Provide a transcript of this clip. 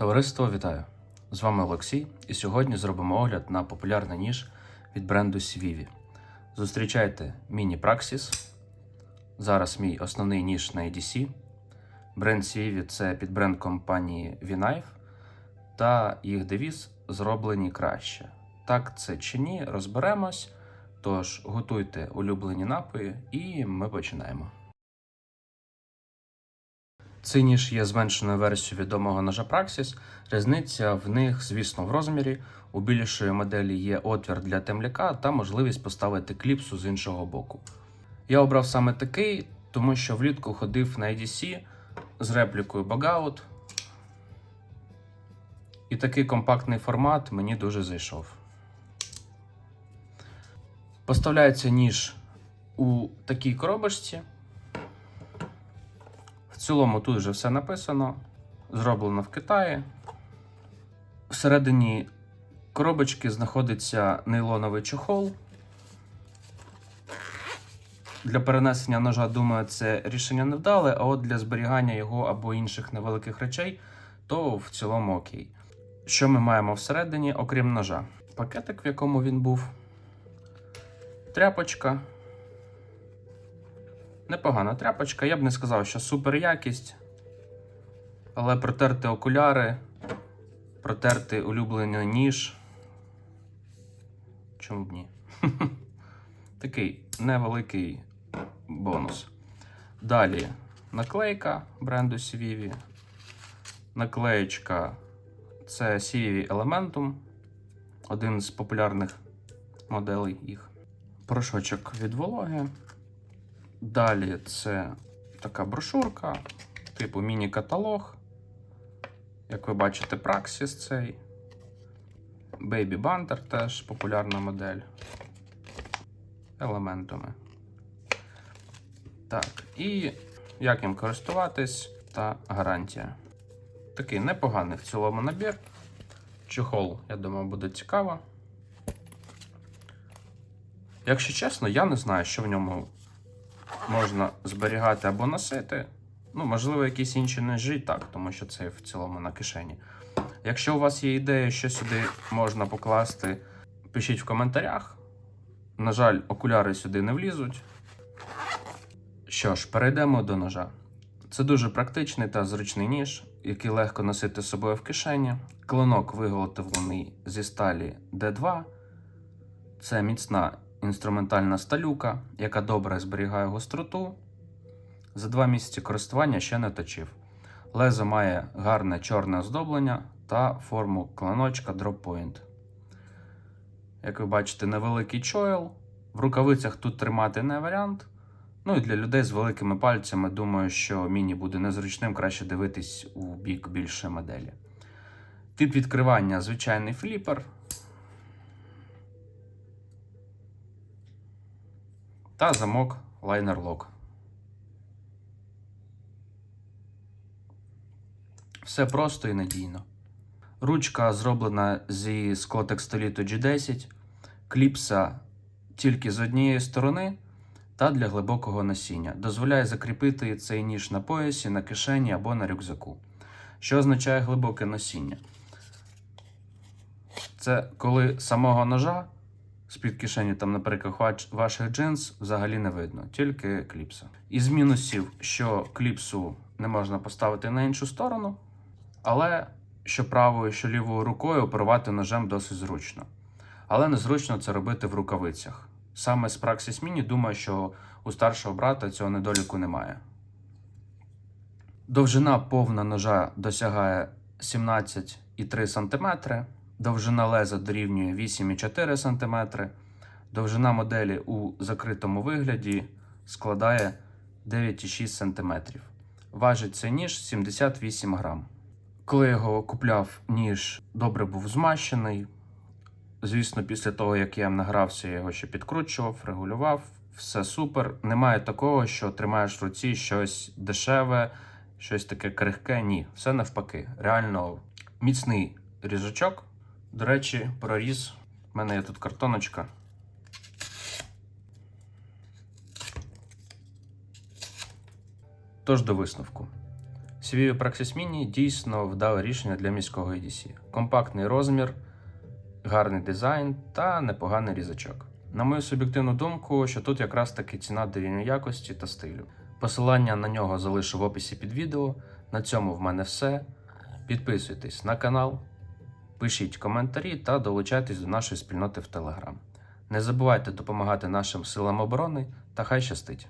Товариство вітаю! З вами Олексій, і сьогодні зробимо огляд на популярний ніж від бренду Svivi. Зустрічайте Praxis. Зараз мій основний ніж на EDC. Бренд Svivi – це підбренд компанії V-Knife, та їх девіз зроблені краще. Так це чи ні, розберемось. Тож готуйте улюблені напої, і ми починаємо. Цей ніж є зменшеною версією відомого ножа Praxis. Різниця в них, звісно, в розмірі. У більшої моделі є отвір для темляка та можливість поставити кліпсу з іншого боку. Я обрав саме такий, тому що влітку ходив на EDC з реплікою Bogout. І такий компактний формат мені дуже зайшов. Поставляється ніж у такій коробочці. Цілому тут вже все написано. Зроблено в Китаї. Всередині коробочки знаходиться нейлоновий чохол. Для перенесення ножа, думаю, це рішення невдале, а от для зберігання його або інших невеликих речей, то в цілому окей. Що ми маємо всередині, окрім ножа? Пакетик, в якому він був, тряпочка. Непогана тряпочка, я б не сказав, що супер якість. Але протерти окуляри, протерти улюблений ніж. Чому б ні? Такий невеликий бонус. Далі наклейка бренду Civivi. Наклеєчка це Civivi Elementum, один з популярних моделей їх. Порошочок від вологи. Далі це така брошурка, типу міні-каталог. Як ви бачите, Praxis цей. Baby Banter теж популярна модель. Елементами. Так, і як їм користуватись та гарантія. Такий непоганий в цілому набір. Чохол, я думаю, буде цікаво. Якщо чесно, я не знаю, що в ньому можна зберігати або носити. Ну, можливо, якісь інші ножі, так, тому що це в цілому на кишені. Якщо у вас є ідея, що сюди можна покласти, пишіть в коментарях. На жаль, окуляри сюди не влізуть. Що ж, перейдемо до ножа. Це дуже практичний та зручний ніж, який легко носити з собою в кишені. Клинок виготовлений зі сталі D2. Це міцна інструментальна сталюка, яка добре зберігає гостроту. За два місяці користування ще не точив. Лезо має гарне чорне оздоблення та форму клиночка Drop Point. Як ви бачите, невеликий чойл. В рукавицях тут тримати не варіант. Ну і для людей з великими пальцями, думаю, що міні буде незручним, краще дивитись у бік більшої моделі. Тип відкривання звичайний фліпер. Та замок лайнер лок. Все просто і надійно. Ручка зроблена зі склотекстоліту G10, кліпса тільки з однієї сторони та для глибокого носіння. Дозволяє закріпити цей ніж на поясі, на кишені або на рюкзаку. Що означає глибоке носіння? Це коли самого ножа з-під кишені, там, наприклад, ваш- ваших джинс взагалі не видно, тільки кліпса. Із мінусів, що кліпсу не можна поставити на іншу сторону, але що правою, що лівою рукою оперувати ножем досить зручно. Але незручно це робити в рукавицях. Саме з Praxis Mini думаю, що у старшого брата цього недоліку немає. Довжина повна ножа досягає 17,3 см, довжина леза дорівнює 8,4 см, довжина моделі у закритому вигляді складає 9,6 см. Важить цей ніж 78 грам. Коли його купляв, ніж добре був змащений. Звісно, після того, як я награвся, я його ще підкручував, регулював. Все супер. Немає такого, що тримаєш в руці щось дешеве, щось таке крихке. Ні, все навпаки. Реально міцний ріжачок. До речі, проріз. У мене є тут картоночка. Тож до висновку. Свій Praxis Mini дійсно вдале рішення для міського EDC. Компактний розмір, гарний дизайн та непоганий різачок. На мою суб'єктивну думку, що тут якраз таки ціна дорівнює якості та стилю. Посилання на нього залишу в описі під відео. На цьому в мене все. Підписуйтесь на канал, пишіть коментарі та долучайтесь до нашої спільноти в Телеграм. Не забувайте допомагати нашим силам оборони та хай щастить!